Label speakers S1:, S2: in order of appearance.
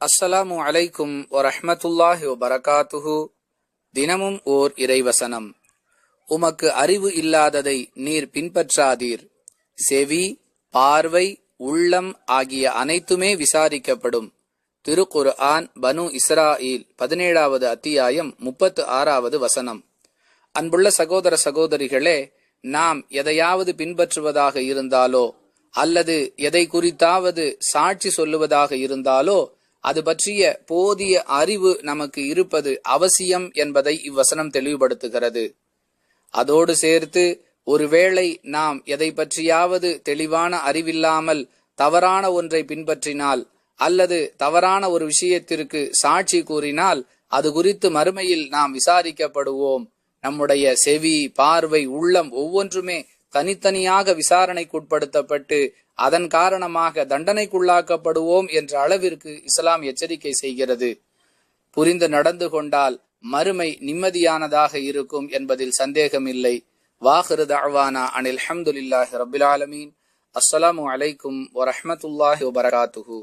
S1: அஸ்ஸலாமு அலைக்கும் வரஹ்மத்துல்லாஹி வபரகாத்துஹு. தினமும் ஓர் இறைவசனம். உமக்கு அறிவு இல்லாததை நீர் பின்பற்றாதீர். செவி பார்வை உள்ளம் ஆகிய அனைத்துமே விசாரிக்கப்படும். திருக்குர் ஆன் பனு இஸ்ராயில் பதினேழாவது அத்தியாயம் முப்பத்து ஆறாவது வசனம். அன்புள்ள சகோதர சகோதரிகளே நாம் எதையாவது பின்பற்றுவதாக இருந்தாலோ அல்லது எதை குறித்தாவது சாட்சி சொல்லுவதாக இருந்தாலோ அது பற்றிய போதிய அறிவு நமக்கு இருப்பது அவசியம் என்பதை இவ்வசனம் தெளிவுபடுத்துகிறது. அதோடு சேர்த்து ஒருவேளை நாம் எதை பற்றியாவது தெளிவான அறிவில்லாமல் தவறான ஒன்றை பின்பற்றினால் அல்லது தவறான ஒரு விஷயத்திற்கு சாட்சி கூறினால் அது குறித்து மறுமையில் நாம் விசாரிக்கப்படுவோம். நம்முடைய செவி பார்வை உள்ளம் ஒவ்வொன்றுமே தனித்தனியாக விசாரணைக்குட்படுத்தப்பட்டு அதன் காரணமாக தண்டனைக்குள்ளாக்கப்படுவோம் என்ற அளவிற்கு இஸ்லாம் எச்சரிக்கை செய்கிறது. புரிந்து நடந்து கொண்டால் மறுமை நிம்மதியானதாக இருக்கும் என்பதில் சந்தேகமில்லை. வாஹிரு தஅவானா அனில் அஹமதுல்லாஹி ரபுல் ஆலமீன். அஸ்ஸலாமு அலைக்கும் வரஹ்மத்துல்லாஹி வபரகாத்துஹூ.